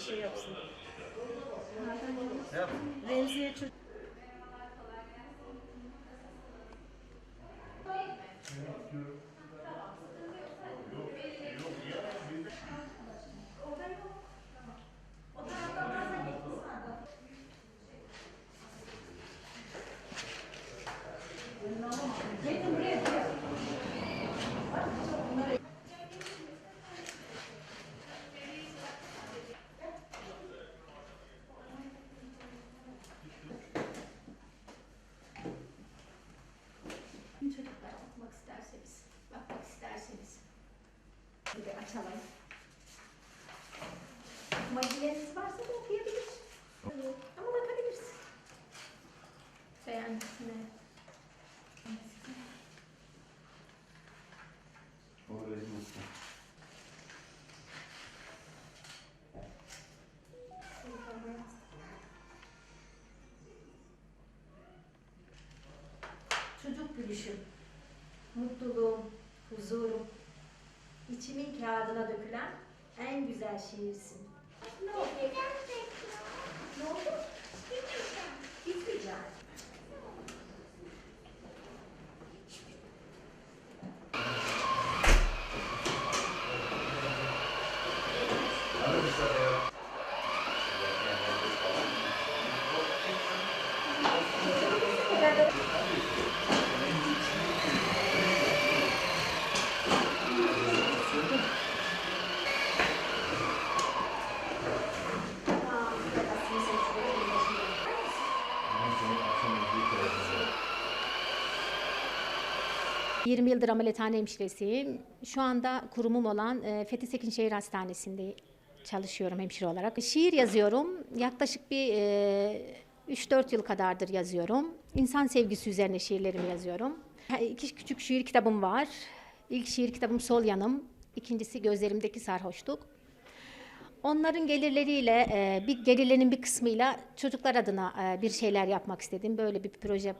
şey yapsın. Yap. Remziye çocuk. Çocuklar okumak isterseniz, bakmak isterseniz bir de açalım. Makineleriniz varsa da okuyabilir. Ama bakabilirsin. Beğendin mi? Orayı unutma. Çocuk gülüşüm, mutluluğum, huzurum, içimin kağıdına dökülen en güzel şiirsin. Ne oldu? Ne oldu? Gitmeyeceğim. Aa, 20 yıldır ameliyathane hemşiresiyim. Şu anda kurumum olan e, Fethi Sekinşehir Hastanesi'nde çalışıyorum hemşire olarak. Şiir yazıyorum. Yaklaşık bir e, 3-4 yıl kadardır yazıyorum. İnsan sevgisi üzerine şiirlerimi yazıyorum. İki küçük şiir kitabım var. İlk şiir kitabım Sol Yanım. İkincisi Gözlerimdeki Sarhoşluk. Onların gelirleriyle, e, bir gelirlerinin bir kısmıyla çocuklar adına e, bir şeyler yapmak istedim. Böyle bir proje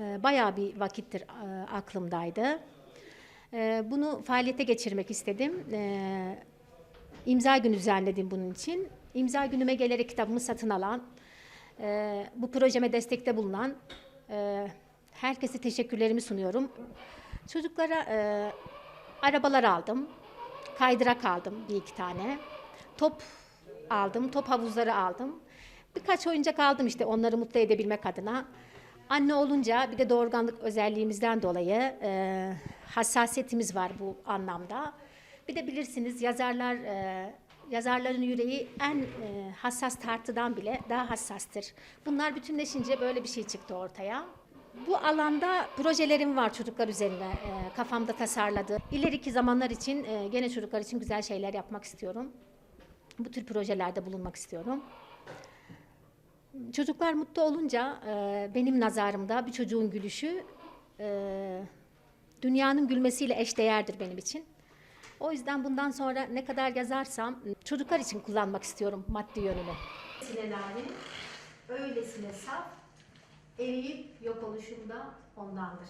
e, bayağı bir vakittir e, aklımdaydı. E, bunu faaliyete geçirmek istedim. E, imza günü düzenledim bunun için. İmza günüme gelerek kitabımı satın alan, e, bu projeme destekte bulunan e, herkese teşekkürlerimi sunuyorum. Çocuklara e, arabalar aldım, kaydırak aldım bir iki tane. Top aldım, top havuzları aldım. Birkaç oyuncak aldım işte onları mutlu edebilmek adına. Anne olunca bir de doğurganlık özelliğimizden dolayı e, hassasiyetimiz var bu anlamda. Bir de bilirsiniz yazarlar e, yazarların yüreği en e, hassas tartıdan bile daha hassastır. Bunlar bütünleşince böyle bir şey çıktı ortaya. Bu alanda projelerim var çocuklar üzerine e, kafamda tasarladı. İleriki zamanlar için e, gene çocuklar için güzel şeyler yapmak istiyorum. Bu tür projelerde bulunmak istiyorum. Çocuklar mutlu olunca e, benim nazarımda bir çocuğun gülüşü e, dünyanın gülmesiyle eşdeğerdir benim için. O yüzden bundan sonra ne kadar yazarsam çocuklar için kullanmak istiyorum maddi yönünü. Öylesine narin, öylesine saf, eriyip yok oluşumda ondandır.